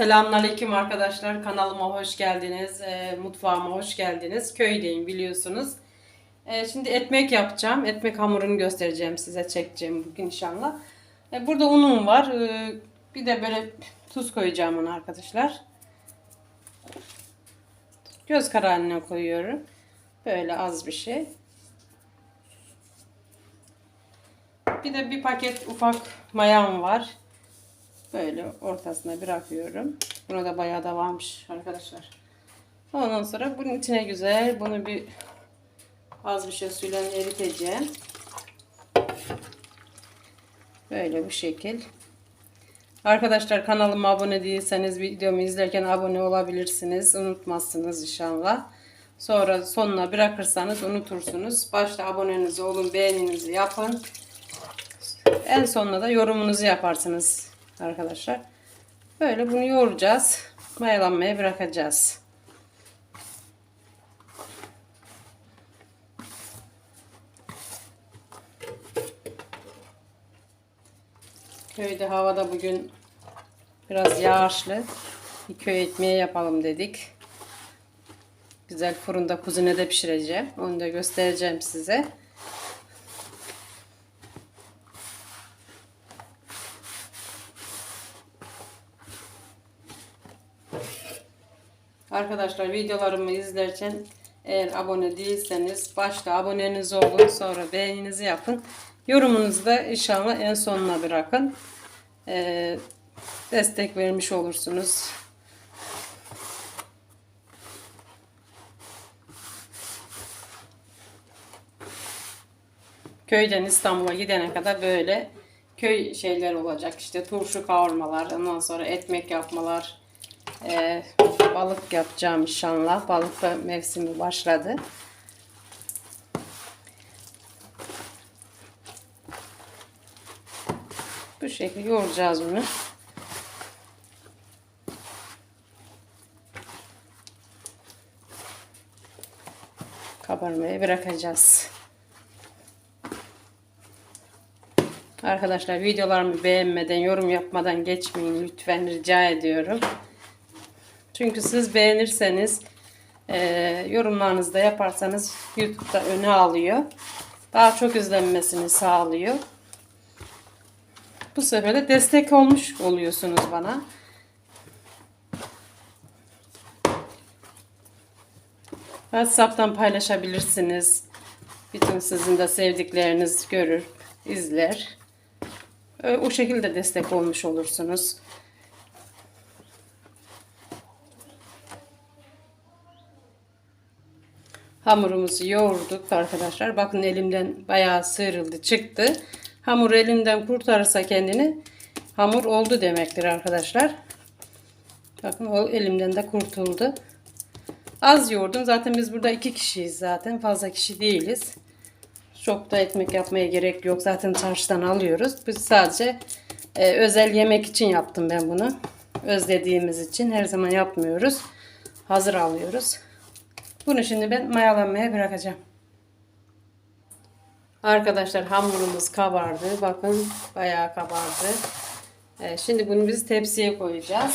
Selamünaleyküm arkadaşlar. Kanalıma hoş geldiniz. E, mutfağıma hoş geldiniz. Köydeyim biliyorsunuz. E, şimdi ekmek yapacağım. Ekmek hamurunu göstereceğim size. Çekeceğim bugün inşallah. E, burada unum var. E, bir de böyle tuz koyacağım ona arkadaşlar. Göz kararına koyuyorum. Böyle az bir şey. Bir de bir paket ufak mayam var. Böyle ortasına bırakıyorum. Buna da bayağı da varmış arkadaşlar. Ondan sonra bunun içine güzel bunu bir az bir şey suyla eriteceğim. Böyle bu şekil. Arkadaşlar kanalıma abone değilseniz videomu izlerken abone olabilirsiniz. Unutmazsınız inşallah. Sonra sonuna bırakırsanız unutursunuz. Başta aboneniz olun, beğeninizi yapın. En sonunda da yorumunuzu yaparsınız arkadaşlar. Böyle bunu yoğuracağız. Mayalanmaya bırakacağız. Köyde havada bugün biraz yağışlı. Bir köy ekmeği yapalım dedik. Güzel fırında kuzine de pişireceğim. Onu da göstereceğim size. Arkadaşlar videolarımı izlerken eğer abone değilseniz başta aboneniz olun sonra beğeninizi yapın. Yorumunuzu da inşallah en sonuna bırakın. Ee, destek vermiş olursunuz. Köyden İstanbul'a gidene kadar böyle köy şeyler olacak. İşte turşu kavurmalar, ondan sonra ekmek yapmalar, ee, balık yapacağım inşallah. Balık mevsimi başladı. Bu şekilde yoğuracağız bunu. Kabarmaya bırakacağız. Arkadaşlar videolarımı beğenmeden, yorum yapmadan geçmeyin lütfen rica ediyorum. Çünkü siz beğenirseniz, e, yorumlarınızı da yaparsanız YouTube'da öne alıyor. Daha çok izlenmesini sağlıyor. Bu sefer de destek olmuş oluyorsunuz bana. WhatsApp'tan paylaşabilirsiniz. Bütün sizin de sevdikleriniz görür, izler. O şekilde destek olmuş olursunuz. Hamurumuzu yoğurduk arkadaşlar. Bakın elimden bayağı sıyrıldı çıktı. Hamur elimden kurtarırsa kendini hamur oldu demektir arkadaşlar. Bakın o elimden de kurtuldu. Az yoğurdum. Zaten biz burada iki kişiyiz zaten. Fazla kişi değiliz. Çok da ekmek yapmaya gerek yok. Zaten çarşıdan alıyoruz. Biz sadece e, özel yemek için yaptım ben bunu. Özlediğimiz için her zaman yapmıyoruz. Hazır alıyoruz. Bunu şimdi ben mayalanmaya bırakacağım. Arkadaşlar hamurumuz kabardı. Bakın bayağı kabardı. Evet, şimdi bunu biz tepsiye koyacağız.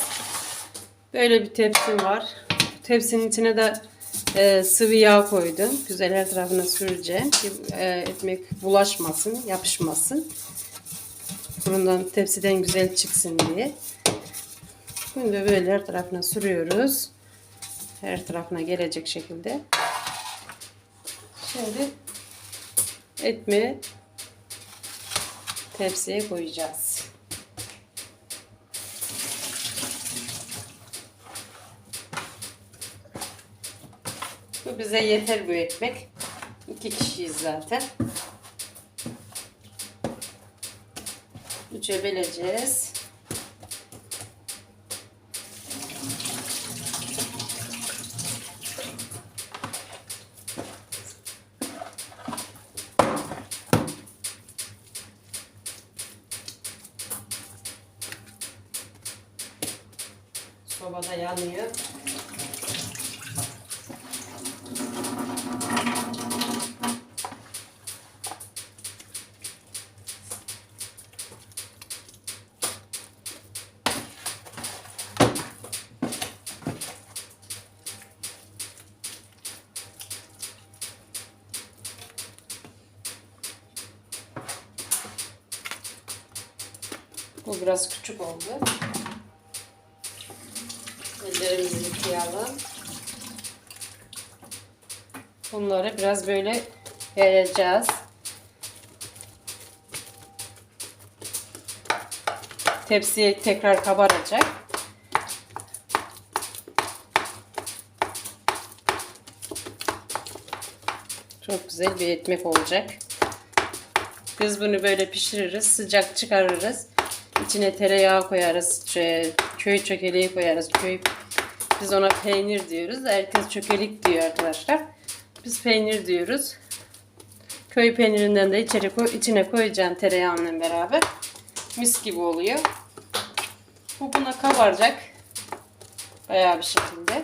Böyle bir tepsim var. Tepsinin içine de e, sıvı yağ koydum. Güzel her tarafına süreceğim. Ki, e, ekmek bulaşmasın, yapışmasın. Fırından tepsiden güzel çıksın diye. Bunu da böyle her tarafına sürüyoruz. Her tarafına gelecek şekilde. Şimdi etmeyi tepsiye koyacağız. Bu bize yeter bu ekmek. İki kişiyiz zaten. Üçe böleceğiz. Sobada yanıyor. Bu biraz küçük oldu. Ellerimizi yıkayalım. Bunları biraz böyle yayacağız. Tepsiye tekrar kabaracak. Çok güzel bir ekmek olacak. Biz bunu böyle pişiririz. Sıcak çıkarırız. İçine tereyağı koyarız. Şey, köy çökeleği koyarız. Köy biz ona peynir diyoruz. Herkes çökelik diyor arkadaşlar. Biz peynir diyoruz. Köy peynirinden de içeri koy, içine koyacaksın tereyağıyla beraber. Mis gibi oluyor. Bu buna kabaracak. Bayağı bir şekilde.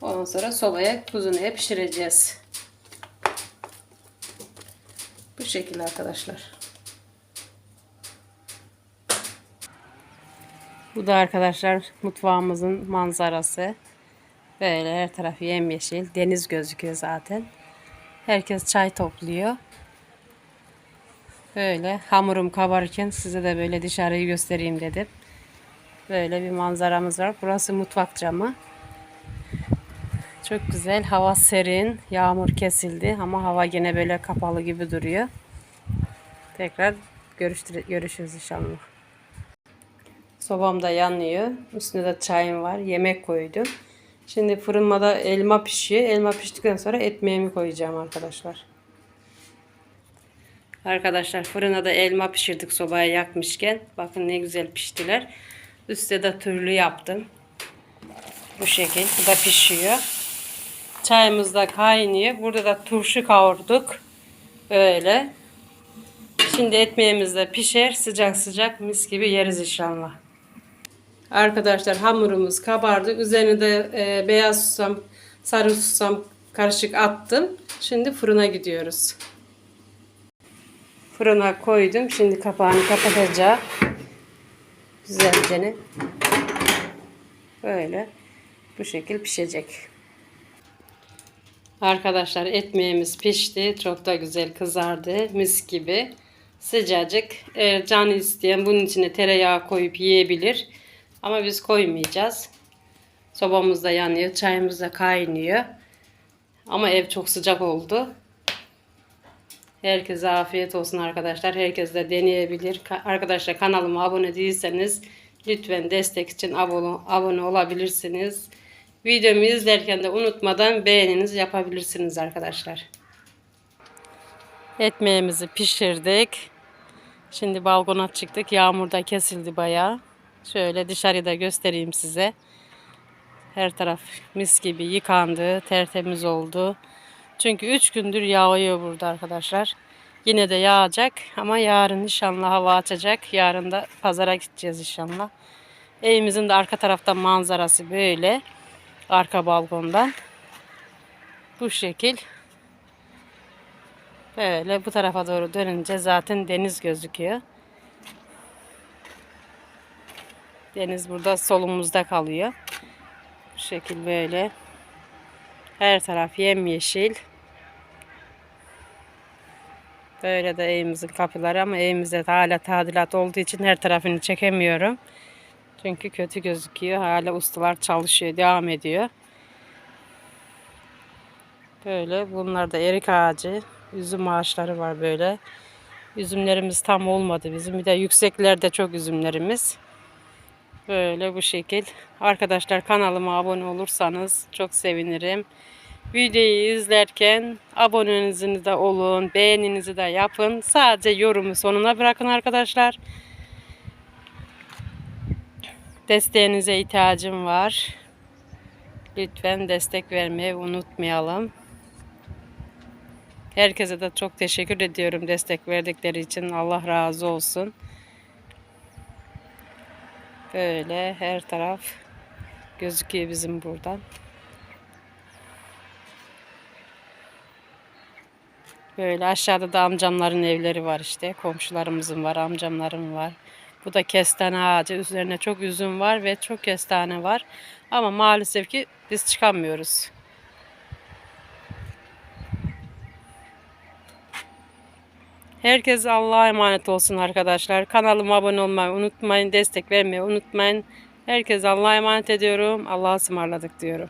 Ondan sonra sobaya kuzunuya pişireceğiz. Bu şekilde arkadaşlar. Bu da arkadaşlar mutfağımızın manzarası. Böyle her tarafı yemyeşil. Deniz gözüküyor zaten. Herkes çay topluyor. Böyle hamurum kabarırken size de böyle dışarıyı göstereyim dedim. Böyle bir manzaramız var. Burası mutfak camı. Çok güzel. Hava serin. Yağmur kesildi ama hava gene böyle kapalı gibi duruyor. Tekrar görüşürüz inşallah. Sobam da yanıyor. Üstünde de çayım var. Yemek koydum. Şimdi fırınmada elma pişiyor. Elma piştikten sonra ekmeğimi koyacağım arkadaşlar. Arkadaşlar fırına da elma pişirdik sobaya yakmışken. Bakın ne güzel piştiler. Üstte de türlü yaptım. Bu şekil. Bu da pişiyor. Çayımız da kaynıyor. Burada da turşu kavurduk. Böyle. Şimdi ekmeğimiz de pişer. Sıcak sıcak mis gibi yeriz inşallah. Arkadaşlar hamurumuz kabardı. Üzerine de e, beyaz susam, sarı susam karışık attım. Şimdi fırına gidiyoruz. Fırına koydum. Şimdi kapağını kapatacağım. Güzelce. Böyle. Bu şekil pişecek. Arkadaşlar ekmeğimiz pişti. Çok da güzel kızardı. Mis gibi. Sıcacık. Eğer canı isteyen bunun içine tereyağı koyup yiyebilir. Ama biz koymayacağız. Sobamız da yanıyor. Çayımız da kaynıyor. Ama ev çok sıcak oldu. Herkese afiyet olsun arkadaşlar. Herkes de deneyebilir. Ka- Arkadaşlar kanalıma abone değilseniz lütfen destek için abone, abone olabilirsiniz. Videomu izlerken de unutmadan beğeniniz yapabilirsiniz arkadaşlar. Ekmeğimizi pişirdik. Şimdi balkona çıktık. Yağmurda kesildi bayağı. Şöyle dışarıda göstereyim size. Her taraf mis gibi yıkandı, tertemiz oldu. Çünkü 3 gündür yağıyor burada arkadaşlar. Yine de yağacak ama yarın inşallah hava açacak. Yarın da pazara gideceğiz inşallah. Evimizin de arka taraftan manzarası böyle. Arka balkondan. Bu şekil. Böyle bu tarafa doğru dönünce zaten deniz gözüküyor. Deniz burada solumuzda kalıyor. Bu şekil böyle. Her taraf yemyeşil. Böyle de evimizin kapıları ama evimizde hala tadilat olduğu için her tarafını çekemiyorum. Çünkü kötü gözüküyor. Hala ustalar çalışıyor, devam ediyor. Böyle bunlar da erik ağacı, üzüm ağaçları var böyle. Üzümlerimiz tam olmadı bizim. Bir de yükseklerde çok üzümlerimiz. Böyle bu şekil. Arkadaşlar kanalıma abone olursanız çok sevinirim. Videoyu izlerken abonenizi de olun, beğeninizi de yapın. Sadece yorumu sonuna bırakın arkadaşlar. Desteğinize ihtiyacım var. Lütfen destek vermeyi unutmayalım. Herkese de çok teşekkür ediyorum destek verdikleri için. Allah razı olsun. Böyle her taraf gözüküyor bizim buradan. Böyle aşağıda da amcamların evleri var işte. Komşularımızın var, amcamların var. Bu da kestane ağacı. Üzerine çok üzüm var ve çok kestane var. Ama maalesef ki biz çıkamıyoruz. Herkes Allah'a emanet olsun arkadaşlar. Kanalıma abone olmayı unutmayın. Destek vermeyi unutmayın. Herkes Allah'a emanet ediyorum. Allah'a ısmarladık diyorum.